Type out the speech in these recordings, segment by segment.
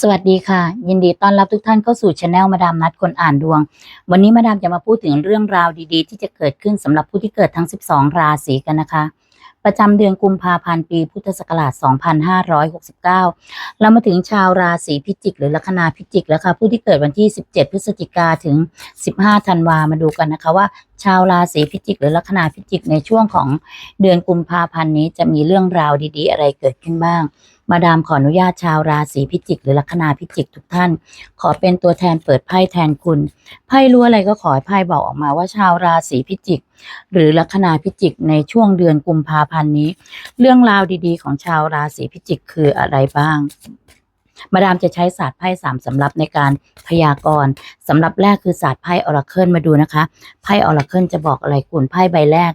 สวัสดีค่ะ ยินดีต้อนรับทุกท่านเข้าสู่ช anel มาดามนัดคนอ่านดวง วันนี้มาดามจะมาพูดถึงเรื่องราวดีๆ ที่จะเกิดขึ้นสำหรับผู้ที่เกิดทั้ง 12 ราศีกันนะคะ ประจำเดือนกุมภาพันธ์ปีพุทธศักราช 2569 เรามาถึงชาวราศีพิจิก หรือลัคนาพิจิกแล้วค่ะผู้ที่เกิดวันที่ 17 พฤศจิกาถึง 15 ธันวามาดูกันนะคะว่า ชาวราศีพิจิก หรือลัคนาพิจิกในช่วงของเดือนกุมภาพันธ์นี้จะมีเรื่องราวดี ๆ อะไรเกิดขึ้นบ้าง มาดามขออนุญาตชาวราศีพิจิก หรือลัคนาพิจิกทุกท่าน ขอเป็นตัวแทนเปิดไพ่แทนคุณ ไพ่รู้อะไรก็ขอให้ไพ่บอกออกมาว่าชาวราศีพิจิก หรือลัคนาพิจิกในช่วงเดือนกุมภาพันธ์นี้ เรื่องราวดีๆ ของชาวราศีพิจิกคืออะไรบ้าง มาดามจะใช้ศาสตร์ไพ่สามสำรับในการพยากรณ์สำหรับแรกคือศาสตร์ไพ่ออราเคิลมาดูนะคะไพ่ออราเคิลจะบอกอะไรคุณไพ่ใบแรก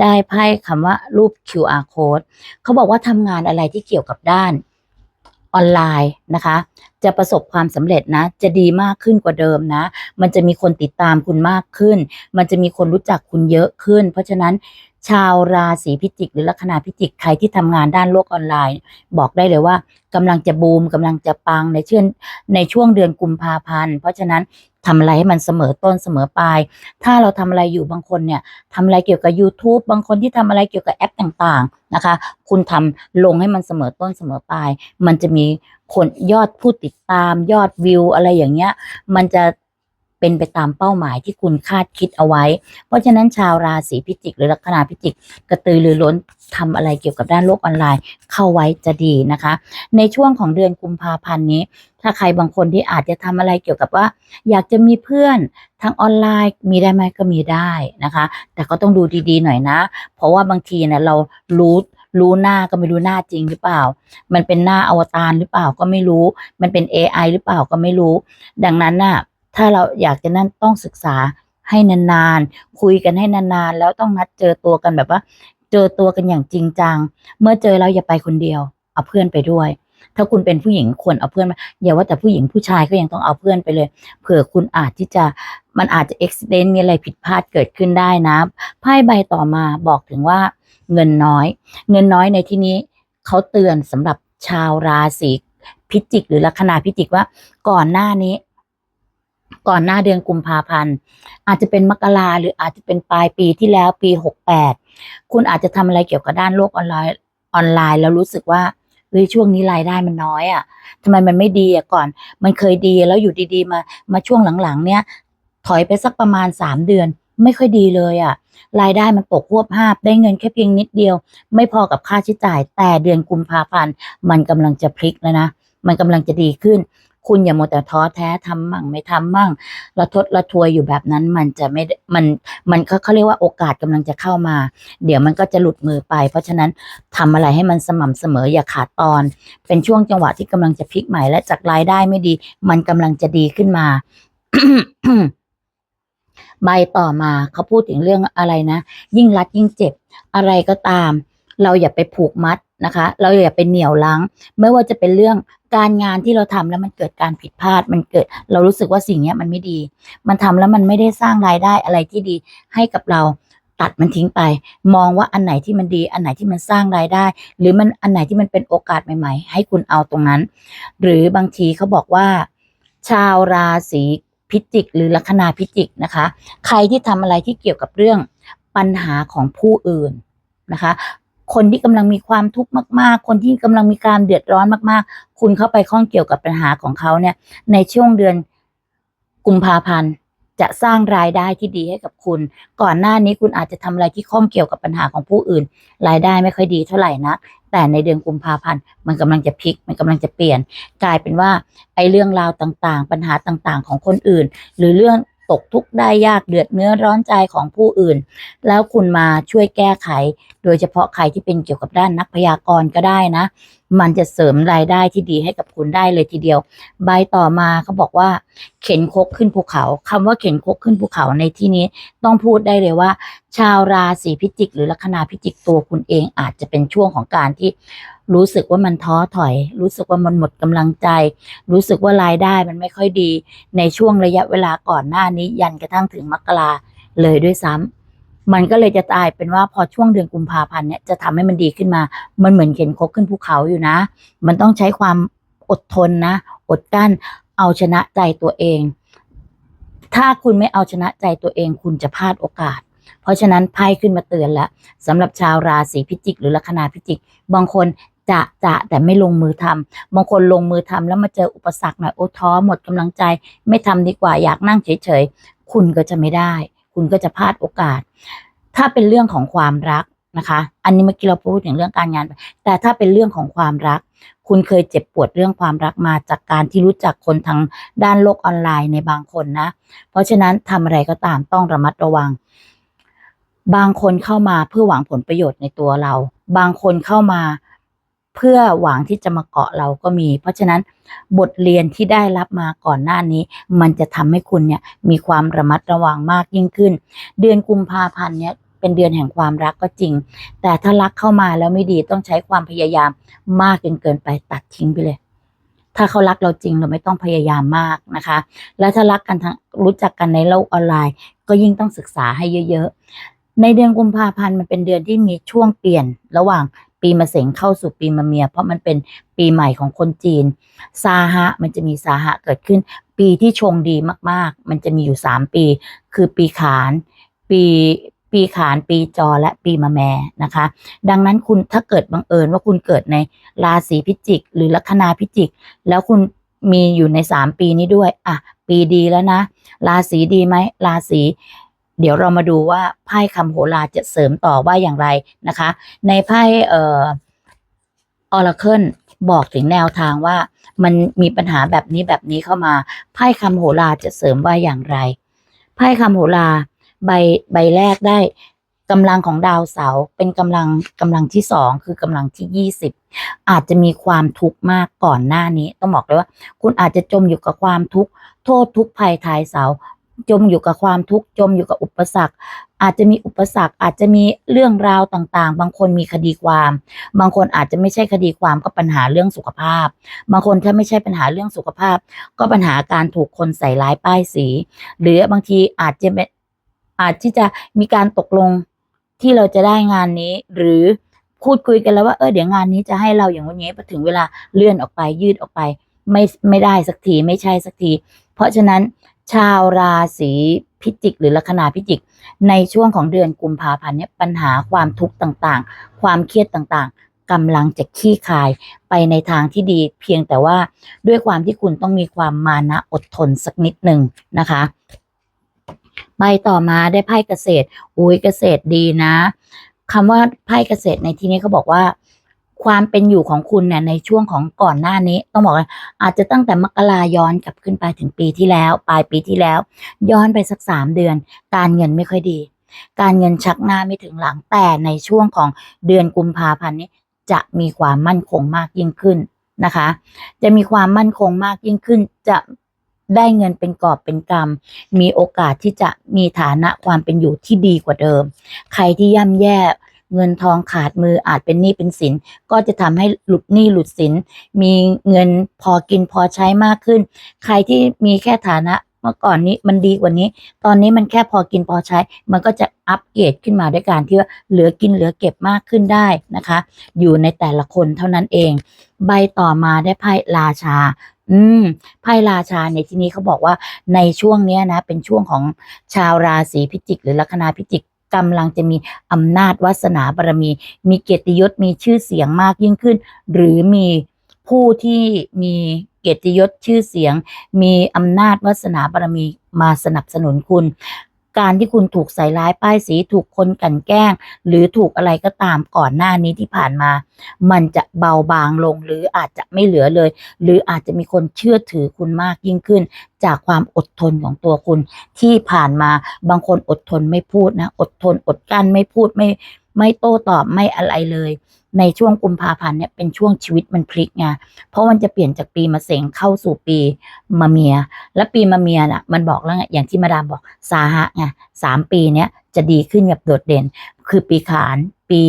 ได้ไพ่คำว่ารูป QR code เขาบอกว่าทำงานอะไรที่เกี่ยวกับด้าน ออนไลน์นะคะ จะประสบความสำเร็จนะ จะดีมากขึ้นกว่าเดิมนะ มันจะมีคนติดตามคุณมากขึ้น มันจะมีคนรู้จักคุณเยอะขึ้น เพราะฉะนั้นชาวราศีพิจิก หรือลัคนาพิจิกใครที่ทำงานด้านโลกออนไลน์ บอกได้เลยว่ากำลังจะบูมกำลังจะปังในเช่นในช่วงเดือนกุมภาพันธ์ เพราะฉะนั้น ทำอะไรให้มันเสมอต้นเสมอปลาย ถ้าเราทำอะไรอยู่บางคนเนี่ยทำอะไรเกี่ยวกับ YouTube บางคนที่ทำอะไรเกี่ยวกับแอปต่างๆนะคะ คุณทำลงให้มันเสมอต้นเสมอปลาย มันจะมีคนยอดผู้ติดตามยอดวิวอะไรอย่างเงี้ย มันจะ เป็นไปตามเป้าหมายที่คุณคาดคิดเอาไว้ เพราะฉะนั้นชาวราศีพิจิก หรือลัคนาพิจิก กระตือรือร้นทำอะไรเกี่ยวกับด้านโลกออนไลน์เข้าไว้จะดีนะคะ ในช่วงของเดือนกุมภาพันธ์นี้ ถ้าใครบางคนที่อาจจะทำอะไรเกี่ยวกับว่า อยากจะมีเพื่อนทางออนไลน์มีได้ไหมก็มีได้นะคะ แต่ก็ต้องดูดีๆหน่อยนะ เพราะว่าบางทีเนี่ยเรารู้รู้หน้าก็ไม่รู้หน้าจริงหรือเปล่า มันเป็นหน้าอวตารหรือเปล่าก็ไม่รู้ มันเป็น AI หรือเปล่าก็ไม่รู้ ดังนั้นน่ะ ถ้าเราอยากจะนั่นต้องศึกษาให้นานๆ คุยกันให้นานๆ แล้วต้องนัดเจอตัวกันแบบว่า เจอตัวกันอย่างจริงจัง เมื่อเจอแล้วอย่าไปคนเดียว เอาเพื่อนไปด้วย ถ้าคุณเป็นผู้หญิงควรเอาเพื่อนมาอย่าว่าแต่ผู้หญิงผู้ชายก็ยังต้องเอาเพื่อนไปเลย เผื่อคุณอาจที่จะมันอาจจะอุบิเหตุมีอะไรผิดพลาดเกิดขึ้นได้นะไพ่ใบต่อมาบอกถึงว่าเงินน้อย เงินน้อยในที่นี้เขาเตือนสำหรับชาวราศีพิจิก หรือลัคนาพิจิกว่าก่อนหน้านี้ ก่อนหน้าเดือนกุมภาพันธ์ อาจจะเป็นมกราหรืออาจจะเป็นปลายปีที่แล้วปีหกแปดคุณอาจจะทำอะไรเกี่ยวกับด้านโลกออนไลน์ออนไลน์แล้วรู้สึกว่าเฮ้ยช่วงนี้รายได้มันน้อยอะ่ะทำไมมันไม่ดีอะก่อน มันเคยดีแล้วอยู่ดีๆ มามาช่วงหลังๆ เนี้ยถอยไปสักประมาณสามเดือนไม่ค่อยดีเลยอะ่ะ รายได้มันตกควบหาบได้เงินแค่เพียงนิดเดียว ไม่พอกับค่าใช้จ่ายแต่เดือนกุมภาพันธ์มันกำลังจะพลิกแล้วนะ มันกำลังจะดีขึ้น คุณอย่ามัวแต่ท้อแท้ทำมั่งไม่ทำมั่งระทดระทวยอยู่แบบนั้นมันจะไม่มันมันเขาเขาเรียกว่าโอกาสกำลังจะเข้ามา เดี๋ยวมันก็จะหลุดมือไป เพราะฉะนั้นทำอะไรให้มันสม่ำเสมออย่าขาดตอน เป็นช่วงจังหวะที่กำลังจะพลิกใหม่และจากรายได้ไม่ดี มันกำลังจะดีขึ้นมาใบต่อมาเขาพูดถึงเรื่องอะไรนะ ยิ่งรัดยิ่งเจ็บ อะไรก็ตาม เราอย่าไปผูกมัดนะคะ เราอย่าไปเหนี่ยวลัง ไม่ว่าจะเป็นเรื่อง การงานที่เราทำแล้วมันเกิดการผิดพลาด มันเกิด เรารู้สึกว่าสิ่งเนี้ยมันไม่ดี มันทำแล้วมันไม่ได้สร้างรายได้อะไรที่ดีให้กับเราตัดมันทิ้งไป มองว่าอันไหนที่มันดี อันไหนที่มันสร้างรายได้ หรือมันอันไหนที่มันเป็นโอกาสใหม่ ๆ ให้คุณเอาตรงนั้น หรือบางทีเขาบอกว่า ชาวราศีพิจิก หรือลัคนาพิจิกนะคะ ใครที่ทำอะไรที่เกี่ยวกับเรื่องปัญหาของผู้อื่นนะคะ คนที่กำลังมีความทุกข์มาก ๆ คนที่กำลังมีการเดือดร้อนมาก ๆ คุณเข้าไปข้องเกี่ยวกับปัญหาของเขาเนี่ย ในช่วงเดือนกุมภาพันธ์จะสร้างรายได้ที่ดีให้กับคุณ ก่อนหน้านี้คุณอาจจะทำอะไรที่ข้องเกี่ยวกับปัญหาของผู้อื่น รายได้ไม่ค่อยดีเท่าไหร่นักแต่ในเดือนกุมภาพันธ์มันกำลังจะพลิก มันกำลังจะเปลี่ยน กลายเป็นว่าไอ้เรื่องราวต่างๆ ปัญหาต่างๆ ของคนอื่น หรือเรื่อง ตกทุกข์ได้ยากเดือดเนื้อร้อนใจของผู้อื่น แล้วคุณมาช่วยแก้ไข โดยเฉพาะใครที่เป็นเกี่ยวกับด้านนักพยากรณ์ก็ได้นะมันจะเสริมรายได้ที่ดีให้กับคุณได้เลยทีเดียว ใบต่อมาเขาบอกว่า เข็นคกขึ้นภูเขาคำว่าเข็นคกขึ้นภูเขาในที่นี้ต้องพูดได้เลยว่า ชาวราศีพิจิก หรือลัคนาพิจิกตัวคุณเองอาจจะเป็นช่วงของการที่รู้สึกว่ามันท้อถอย รู้สึกว่ามันหมดกำลังใจ รู้สึกว่ารายได้มันไม่ค่อยดี ในช่วงระยะเวลาก่อนหน้านี้ยันกระทั่งถึงมกราเลยด้วยซ้ำ มันก็เลยจะตายเป็นว่าพอช่วงเดือนกุมภาพันธ์เนี่ยจะทำให้มันดีขึ้นมา มันเหมือนเข็นคกขึ้นภูเขาอยู่นะ มันต้องใช้ความอดทนนะ อดกั้น เอาชนะใจตัวเอง ถ้าคุณไม่เอาชนะใจตัวเอง คุณจะพลาดโอกาส เพราะฉะนั้นไพ่ขึ้นมาเตือนแล้วสำหรับชาวราศีพิจิก หรือลัคนาพิจิก บางคนจะจะแต่ไม่ลงมือทำบางคนลงมือทำแล้วมาเจออุปสรรคหน่อยโอ้ท้อหมดกำลังใจ ไม่ทำดีกว่าอยากนั่งเฉยๆ คุณก็จะไม่ได้ คุณก็จะพลาดโอกาส ถ้าเป็นเรื่องของความรักนะคะ อันนี้เมื่อกี้เราพูดถึงเรื่องการงาน แต่ถ้าเป็นเรื่องของความรัก คุณเคยเจ็บปวดเรื่องความรักมาจากการที่รู้จักคนทางด้านโลกออนไลน์ในบางคนนะ เพราะฉะนั้นทำอะไรก็ตามต้องระมัดระวัง บางคนเข้ามาเพื่อหวังผลประโยชน์ในตัวเรา บางคนเข้ามา เพื่อหวังที่จะมาเกาะเราก็มี เพราะฉะนั้นบทเรียนที่ได้รับมาก่อนหน้านี้ มันจะทำให้คุณเนี่ยมีความระมัดระวังมากยิ่งขึ้น เดือนกุมภาพันธ์เนี่ยเป็นเดือนแห่งความรักก็จริง แต่ถ้ารักเข้ามาแล้วไม่ดีต้องใช้ความพยายามมากจนเกินไปตัดทิ้งไปเลย ถ้าเขารักเราจริงเราไม่ต้องพยายามมากนะคะ แล้วถ้ารักกันทั้งรู้จักกันในโลกออนไลน์ ก็ยิ่งต้องศึกษาให้เยอะๆในเดือนกุมภาพันธ์มันเป็นเดือนที่มีช่วงเปลี่ยนระหว่าง ปีมะเสงเข้าสู่ปีมะเมีย เพราะมันเป็นปีใหม่ของคนจีน ซาฮะมันจะมีซาฮะเกิดขึ้น ปีที่ชงดีมากๆ มันจะมีอยู่สามปี คือปีขาน ปีปีขานปีจอและปีมะแม่นะคะ ดังนั้นคุณถ้าเกิดบังเอิญว่าคุณเกิดในราศีพิจิก หรือลัคนาพิจิก แล้วคุณมีอยู่ในสามปีนี้ด้วย อะ ปีดีแล้วนะ ราศีดีไหมราศี เดี๋ยวเรามาดูว่าไพ่คำโหราจะเสริมต่อว่าอย่างไรนะคะ ในไพ่เอ่อออร์เคิลบอกถึงแนวทางว่ามันมีปัญหาแบบนี้แบบนี้เข้ามาไพ่คำโหราจะเสริมว่าอย่างไรไพ่คำโหราใบใบแรกได้กำลังของดาวเสาเป็นกำลังกำลังที่สองคือกำลังที่ยี่สิบอาจจะมีความทุกข์มากก่อนหน้านี้ ต้องบอกเลยว่า คุณอาจจะจมอยู่กับความทุกข์โทษทุกภัยทายเสา จมอยู่กับความทุกข์จมอยู่กับอุปสรรค อาจจะมีอุปสรรคอาจจะมีเรื่องราวต่างๆ บางคนมีคดีความ บางคนอาจจะไม่ใช่คดีความก็ปัญหาเรื่องสุขภาพ บางคนถ้าไม่ใช่ปัญหาเรื่องสุขภาพ ก็ปัญหาการถูกคนใส่ร้ายป้ายสี หรือบางทีอาจจะเป็นอาจที่จะมีการตกลงที่เราจะได้งานนี้ หรือพูดคุยกันแล้วว่าเออเดี๋ยวงานนี้จะให้เราอย่างวันนี้พอถึงเวลาเลื่อนออกไปยืดออกไป ไม่ไม่ได้สักทีไม่ใช่สักที เพราะฉะนั้น ชาวราศีพิจิก หรือลัคนาพิจิก ในช่วงของเดือนกุมภาพันธ์เนี่ยปัญหาความทุกข์ต่างๆ ความเครียดต่างๆกำลังจะขี้คายไปในทางที่ดีเพียงแต่ว่าด้วยความที่คุณต้องมีความมานะอดทนสักนิดหนึ่งนะคะใบต่อมาได้ไพ่เกษตรอุ้ยเกษตรดีนะคำว่าไพ่เกษตรในที่นี้เขาบอกว่า ความเป็นอยู่ของคุณเนี่ยในช่วงของก่อนหน้านี้ต้องบอกว่าอาจจะตั้งแต่มกราย้อนกลับขึ้นไปถึงปีที่แล้ว ปลายปีที่แล้ว ย้อนไปสักสามเดือน การเงินไม่ค่อยดี การเงินชักหน้าไม่ถึงหลังแต่ในช่วงของเดือนกุมภาพันธ์นี้ จะมีความมั่นคงมากยิ่งขึ้นนะคะ จะมีความมั่นคงมากยิ่งขึ้น จะได้เงินเป็นกอบเป็นกำมีโอกาสที่จะมีฐานะความเป็นอยู่ที่ดีกว่าเดิม ใครที่ย่ำแย่ เงินทองขาดมืออาจเป็นหนี้เป็นสิน ก็จะทำให้หลุดหนี้หลุดสิน มีเงินพอกินพอใช้มากขึ้น ใครที่มีแค่ฐานะเมื่อก่อนนี้มันดีกว่านี้ ตอนนี้มันแค่พอกินพอใช้ มันก็จะอัปเกรดขึ้นมาด้วยการที่ว่าเหลือกินเหลือเก็บมากขึ้นได้นะคะ อยู่ในแต่ละคนเท่านั้นเอง ใบต่อมาได้ไพ่ราชาอืมไพ่ราชาในที่นี้เขาบอกว่าในช่วงเนี้ยนะ เป็นช่วงของชาวราศีพิจิก หรือลัคนาพิจิก กำลังจะมีอำนาจวาสนาบารมี มีเกียรติยศมีชื่อเสียงมากยิ่งขึ้น หรือมีผู้ที่มีเกียรติยศชื่อเสียง มีอำนาจวาสนาบารมีมาสนับสนุนคุณ การที่คุณถูกใส่ร้ายป้ายสีถูกคนกันแกล้ง หรือถูกอะไรก็ตามก่อนหน้านี้ที่ผ่านมา มันจะเบาบางลงหรืออาจจะไม่เหลือเลย หรืออาจจะมีคนเชื่อถือคุณมากยิ่งขึ้น จากความอดทนของตัวคุณที่ผ่านมาบางคนอดทนไม่พูดนะ อดทนอดกั้นไม่พูดไม่ ไม่โต้ตอบไม่อะไรเลย ในช่วงกุมภาพันธ์เนี่ยเป็นช่วงชีวิตมันพลิกไงเพราะมันจะเปลี่ยนจากปีมะเสงเข้าสู่ปีมะเมีย และปีมะเมียน่ะมันบอกแล้วไงอย่างที่มาดามบอกสาหะไงสามปีเนี้ยจะดีขึ้นแบบโดดเด่น คือปีขานปี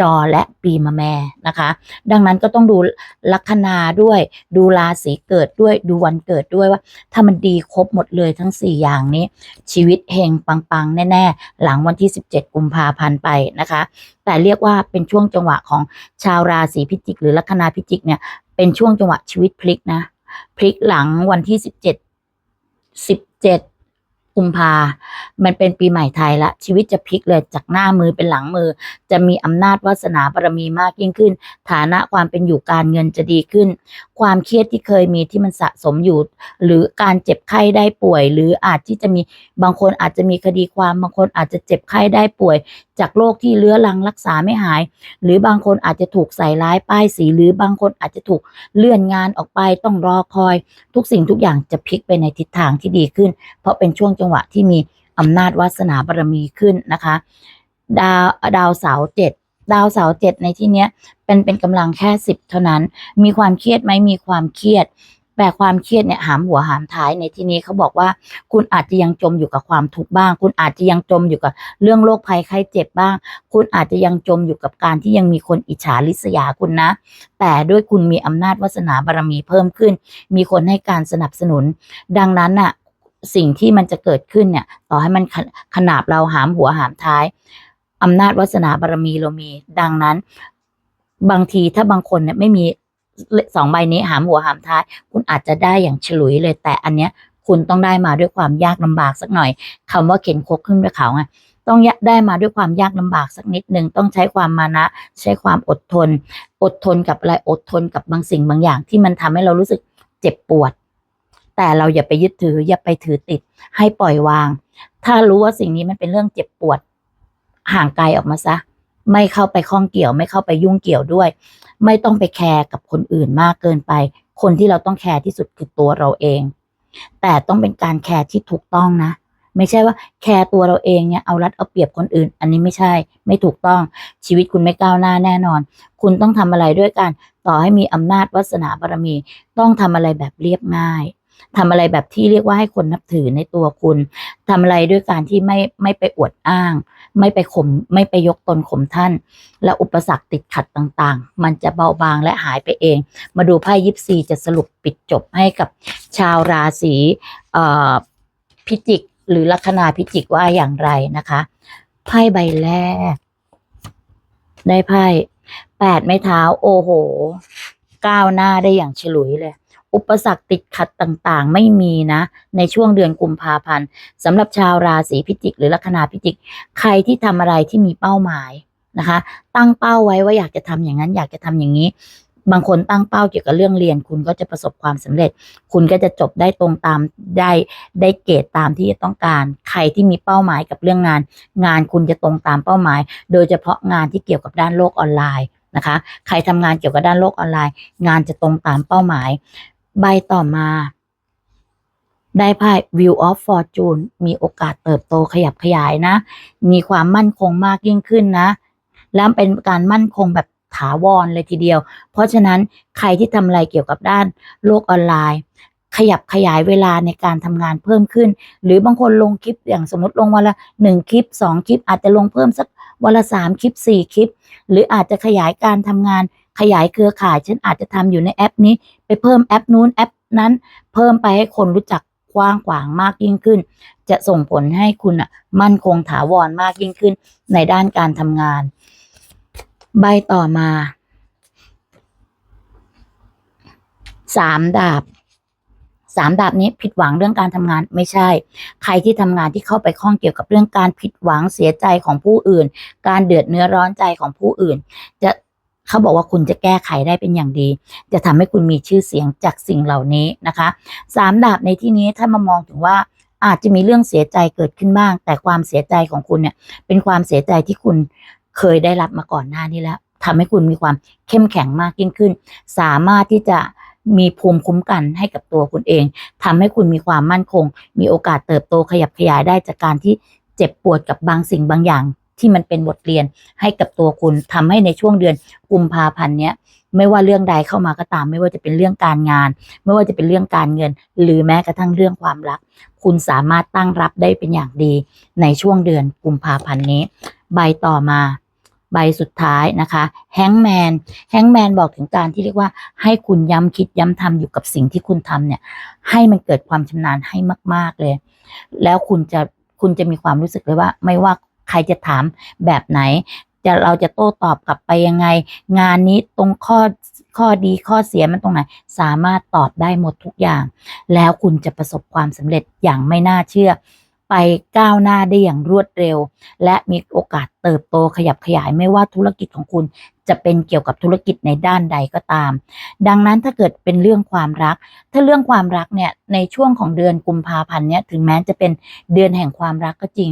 จอและปีมะแม่นะคะ ดังนั้นก็ต้องดูลัคนาด้วย ดูราศีเกิดด้วยดูวันเกิดด้วยว่า ถ้ามันดีครบหมดเลยทั้ง 4 อย่างนี้ ชีวิตเฮงปังๆ แน่ ๆ หลังวันที่ 17 กุมภาพันธ์ไปนะคะ แต่เรียกว่าเป็นช่วงจังหวะของชาวราศีพิจิก หรือลัคนาพิจิกเนี่ยเป็นช่วงจังหวะชีวิตพลิกนะพลิกหลังวันที่สิบเจ็ดสิบเจ็ด กุมภามันเป็นปีใหม่ไทยละ ชีวิตจะพลิกเลยจากหน้ามือเป็นหลังมือ จะมีอำนาจวาสนาบารมีมากยิ่งขึ้น ฐานะความเป็นอยู่การเงินจะดีขึ้น ความเครียดที่เคยมีที่มันสะสมอยู่ หรือการเจ็บไข้ได้ป่วย หรืออาจที่จะมีบางคนอาจจะมีคดีความบางคนอาจจะเจ็บไข้ได้ป่วย จากโรคที่เลื้อรังรักษาไม่หาย หรือบางคนอาจจะถูกใส่ร้ายป้ายสี หรือบางคนอาจจะถูกเลื่อนงานออกไปต้องรอคอย ทุกสิ่งทุกอย่างจะพลิกไปในทิศทางที่ดีขึ้น เพราะเป็นช่วงจังหวะที่มีอำนาจวาสนาบารมีขึ้นนะคะ ดาวดาวเสาร์เจ็ดดาวเสาร์เจ็ดในที่เนี้ยเป็นเป็นกำลังแค่สิบเท่านั้น มีความเครียดไหมมีความเครียด แต่ความเครียดเนี่ยหามหัวหามท้ายในที่นี้เขาบอกว่า คุณอาจจะยังจมอยู่กับความทุกข์บ้าง คุณอาจจะยังจมอยู่กับเรื่องโรคภัยไข้เจ็บบ้าง คุณอาจจะยังจมอยู่กับการที่ยังมีคนอิจฉาริษยาคุณนะ แต่ด้วยคุณมีอำนาจวาสนาบารมีเพิ่มขึ้น มีคนให้การสนับสนุน ดังนั้นน่ะสิ่งที่มันจะเกิดขึ้นเนี่ย ต่อให้มันขขนาบเราหามหัวหามท้ายอำนาจวาสนาบารมีเรามี ดังนั้น บางทีถ้าบางคนเนี่ยไม่มี สองใบนี้หามหัวหามท้าย คุณอาจจะได้อย่างฉลุยเลย แต่อันเนี้ยคุณต้องได้มาด้วยความยากลำบากสักหน่อยคำว่าเข็นคกขึ้นด้วยเขาไงต้องได้มาด้วยความยากลำบากสักนิดหนึ่งต้องใช้ความมานะ ใช้ความอดทน อดทนกับอะไรอดทนกับบางสิ่งบางอย่าง ที่มันทำให้เรารู้สึกเจ็บปวด แต่เราอย่าไปยึดถือ อย่าไปถือติด ให้ปล่อยวาง ถ้ารู้ว่าสิ่งนี้มันเป็นเรื่องเจ็บปวด ห่างไกลออกมาซะ ไม่เข้าไปข้องเกี่ยว ไม่เข้าไปยุ่งเกี่ยวด้วย ไม่ต้องไปแคร์กับคนอื่นมากเกินไป คนที่เราต้องแคร์ที่สุดคือตัวเราเอง แต่ต้องเป็นการแคร์ที่ถูกต้องนะ ไม่ใช่ว่าแคร์ตัวเราเองเนี่ยเอารัดเอาเปรียบคนอื่น อันนี้ไม่ใช่ ไม่ถูกต้องชีวิตคุณไม่ก้าวหน้าแน่นอน คุณต้องทำอะไรด้วยกันต่อให้มีอำนาจวาสนาบารมี ต้องทำอะไรแบบเรียบง่าย ทำอะไรแบบที่เรียกว่าให้คนนับถือในตัวคุณทำอะไรด้วยการที่ไม่ไม่ไปอวดอ้าง ไม่ไปข่มไม่ไปยกตนข่มท่าน และอุปสรรคติดขัดต่างๆ มันจะเบาบางและหายไปเอง มาดูไพ่ยิปซีจะสรุปปิดจบให้กับชาวราศีพิจิก หรือลัคนาพิจิกว่าอย่างไรนะคะไพ่ใบแรก ได้ไพ่แปดไม้เท้าโอ้โหก้าวหน้าได้อย่างฉลุยเลย อุปสรรคติดขัดต่างๆ ไม่มีนะ ในช่วงเดือนกุมภาพันธ์สำหรับชาวราศีพิจิก หรือลัคนาพิจิก ใครที่ทำอะไรที่มีเป้าหมายนะคะ ตั้งเป้าไว้ว่าอยากจะทำอย่างนั้นอยากจะทำอย่างนี้ บางคนตั้งเป้าเกี่ยวกับเรื่องเรียน คุณก็จะประสบความสำเร็จ คุณก็จะจบได้ตรงตามได้ได้เกรดตามที่ต้องการ ใครที่มีเป้าหมายกับเรื่องงาน งานคุณจะตรงตามเป้าหมาย โดยเฉพาะงานที่เกี่ยวกับด้านโลกออนไลน์นะคะ ใครทำงานเกี่ยวกับด้านโลกออนไลน์ งานจะตรงตามเป้าหมาย ใบต่อมา ได้ไพ่ View of Fortune มีโอกาสเติบโตขยับขยายนะ มีความมั่นคงมากยิ่งขึ้นนะ แล้วเป็นการมั่นคงแบบถาวรเลยทีเดียว เพราะฉะนั้นใครที่ทำอะไรเกี่ยวกับด้านโลกออนไลน์ ขยับขยายเวลาในการทำงานเพิ่มขึ้น หรือบางคนลงคลิปอย่างสมมติลงวันละหนึ่งคลิปสองคลิป อาจจะลงเพิ่มสักวันละสามคลิปสี่คลิป หรืออาจจะขยายการทำงาน ขยายเครือข่ายเช่นอาจจะทำอยู่ในแอปนี้ ไปเพิ่มแอปนู้นแอปนั้น เพิ่มไปให้คนรู้จักกว้างขวางมากยิ่งขึ้น จะส่งผลให้คุณอะมั่นคงถาวรมากยิ่งขึ้นในด้านการทำงาน ใบต่อมาสามดาบสามดาบนี้ผิดหวังเรื่องการทำงานไม่ใช่ ใครที่ทำงานที่เข้าไปข้องเกี่ยวกับเรื่องการผิดหวังเสียใจของผู้อื่น การเดือดเนื้อร้อนใจของผู้อื่น จะ เขาบอกว่าคุณจะแก้ไขได้เป็นอย่างดี จะทำให้คุณมีชื่อเสียงจากสิ่งเหล่านี้นะคะสามดาบในที่นี้ถ้ามามองถึงว่าอาจจะมีเรื่องเสียใจเกิดขึ้นบ้าง แต่ความเสียใจของคุณเนี่ยเป็นความเสียใจที่คุณเคยได้รับมาก่อนหน้านี้แล้วทำให้คุณมีความเข้มแข็งมากยิ่งขึ้น สามารถที่จะมีภูมิคุ้มกันให้กับตัวคุณเองทำให้คุณมีความมั่นคง มีโอกาสเติบโตขยับขยายได้จากการที่เจ็บปวดกับบางสิ่งบางอย่าง ที่มันเป็นบทเรียนให้กับตัวคุณทำให้ในช่วงเดือนกุมภาพันธ์เนี้ยไม่ว่าเรื่องใดเข้ามาก็ตาม ไม่ว่าจะเป็นเรื่องการงาน ไม่ว่าจะเป็นเรื่องการเงิน หรือแม้กระทั่งเรื่องความรัก คุณสามารถตั้งรับได้เป็นอย่างดีในช่วงเดือนกุมภาพันธ์นี้ ใบต่อมาใบสุดท้ายนะคะแฮงแมนแฮงแมนบอกถึงการที่เรียกว่า ให้คุณย้ำคิดย้ำทำอยู่กับสิ่งที่คุณทำเนี่ยให้มันเกิดความชำนาญให้มาก ๆเลย แล้วคุณจะคุณจะมีความรู้สึกเลยว่า ไม่ว่า ใครจะถามแบบไหน จะเราจะโต้ตอบกลับไปยังไง งานนี้ตรงข้อข้อดีข้อเสียมันตรงไหน สามารถตอบได้หมดทุกอย่าง แล้วคุณจะประสบความสำเร็จอย่างไม่น่าเชื่อ ไปก้าวหน้าได้อย่างรวดเร็ว และมีโอกาสเติบโตขยับขยายไม่ว่าธุรกิจของคุณจะเป็นเกี่ยวกับธุรกิจในด้านใดก็ตาม ดังนั้นถ้าเกิดเป็นเรื่องความรัก ถ้าเรื่องความรักเนี่ยในช่วงของเดือนกุมภาพันธ์เนี่ยถึงแม้จะเป็นเดือนแห่งความรักก็จริง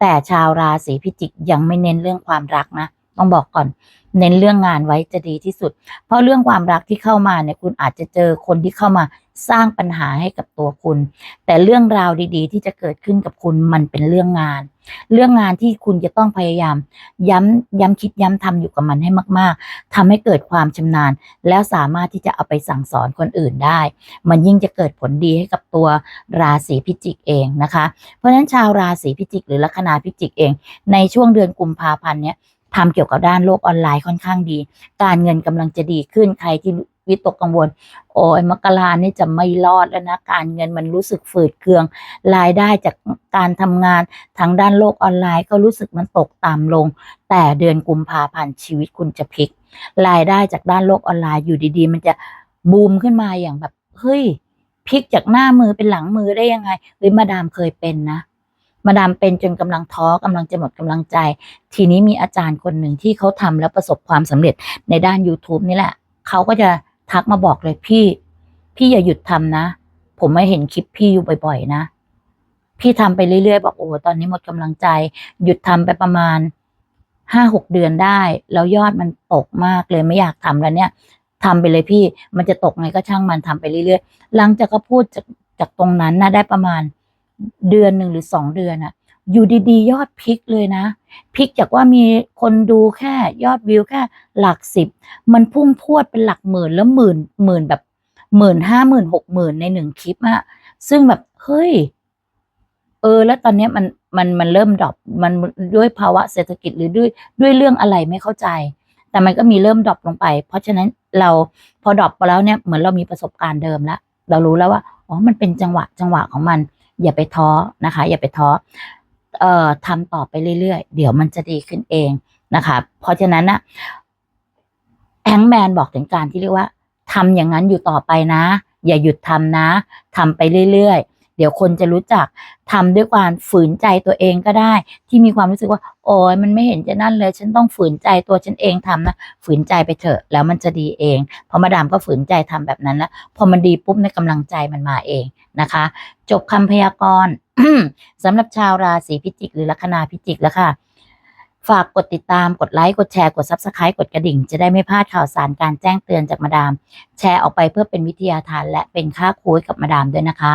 แต่ชาวราศีพิจิกยังไม่เน้นเรื่องความรักนะ ต้องบอกก่อน เน้นเรื่องงานไว้จะดีที่สุด เพราะเรื่องความรักที่เข้ามาเนี่ยคุณอาจจะเจอคนที่เข้ามาสร้างปัญหาให้กับตัวคุณ แต่เรื่องราวดีๆ ที่จะเกิดขึ้นกับคุณมันเป็นเรื่องงาน เรื่องงานที่คุณจะต้องพยายาม ย้ำย้ำคิดย้ำทำอยู่กับมันให้มากๆทำให้เกิดความชำนาญ แล้วสามารถที่จะเอาไปสั่งสอนคนอื่นได้ มันยิ่งจะเกิดผลดีให้กับตัวราศีพิจิกเองนะคะ เพราะฉะนั้นชาวราศีพิจิก หรือลัคนาพิจิกเอง ในช่วงเดือนกุมภาพันธ์เนี้ย ทำเกี่ยวกับด้านโลกออนไลน์ค่อนข้างดี การเงินกำลังจะดีขึ้นใครที่วิตกกังวล โอ้ยมกรานี่จะไม่รอดแล้วนะ การเงินมันรู้สึกฝืดเคือง รายได้จากการทำงานทางด้านโลกออนไลน์ก็รู้สึกมันตกต่ำลง แต่เดือนกุมภาพันธ์ชีวิตคุณจะพลิก รายได้จากด้านโลกออนไลน์อยู่ดีๆ มันจะบูมขึ้นมาอย่างแบบ เฮ้ยพลิกจากหน้ามือเป็นหลังมือได้ยังไงเฮ้ยมาดามเคยเป็นนะ มาดามเป็นจนกำลังท้อกำลังจะหมดกำลังใจ ทีนี้มีอาจารย์คนหนึ่งที่เขาทำแล้วประสบความสำเร็จในด้าน YouTube นี่แหละเขาก็จะทักมาบอกเลยพี่ พี่อย่าหยุดทำนะ ผมไม่เห็นคลิปพี่อยู่บ่อย ๆ นะ พี่ทำไปเรื่อยๆ บอกโอ้ตอนนี้หมดกำลังใจ หยุดทำไปประมาณห้าหกเดือนได้ แล้วยอดมันตกมากเลยไม่อยากทำแล้วเนี่ยทำไปเลยพี่มันจะตกไงก็ช่างมันทำไปเรื่อยๆหลังจากก็พูดจากจากตรงนั้นนะได้ประมาณ เดือนหนึ่งหรือสองเดือนอะอยู่ดีๆ ยอดพลิกเลยนะพลิกจากว่ามีคนดูแค่ยอดวิวแค่หลักสิบ มันพุ่งพรวดเป็นหลักหมื่นแล้วหมื่นหมื่นแบบหมื่นห้าหมื่นหกหมื่นในหนึ่งคลิปอะซึ่งแบบเฮ้ย เออ แล้วตอนนี้มันมันมันเริ่มดรอปมันด้วยภาวะเศรษฐกิจหรือด้วยด้วยเรื่องอะไรไม่เข้าใจ แต่มันก็มีเริ่มดรอปลงไป เพราะฉะนั้นเราพอดรอปไปแล้วเนี่ยเหมือนเรามีประสบการณ์เดิมแล้วเรารู้แล้วว่าอ๋อมันเป็นจังหวะจังหวะของมัน อย่าไปท้อนะคะ อย่าไปท้อเอ่อทำต่อไปเรื่อยๆ เดี๋ยวมันจะดีขึ้นเองนะคะ เพราะฉะนั้นนะแองแมนบอกถึงการที่เรียกว่าทำอย่างนั้นอยู่ต่อไปนะ อย่าหยุดทำนะทำไปเรื่อย เดี๋ยวคนจะรู้จักทำด้วยความฝืนใจตัวเองก็ได้ ที่มีความรู้สึกว่า โอ้ยมันไม่เห็นจะนั่นเลย ฉันต้องฝืนใจตัวฉันเองทำนะฝืนใจไปเถอะ แล้วมันจะดีเองพราะมาดามก็ฝืนใจทำแบบนั้นแล้วพอมันดีปุ๊บในยกำลังใจมันมาเองนะคะ จบคำพยากรณ์สำหรับชาวราศีพิจิก หรือลัคนาพิจิกแล้วค่ะฝากกดติดตาม กดไลค์ กดแชร์ กด Subscribe กดกระดิ่ง จะได้ไม่พลาดข่าวสารการแจ้งเตือนจากมาดาม แชร์ออกไปเพื่อเป็นวิทยาทานและเป็นค่าคุยกับมาดามด้วยนะคะ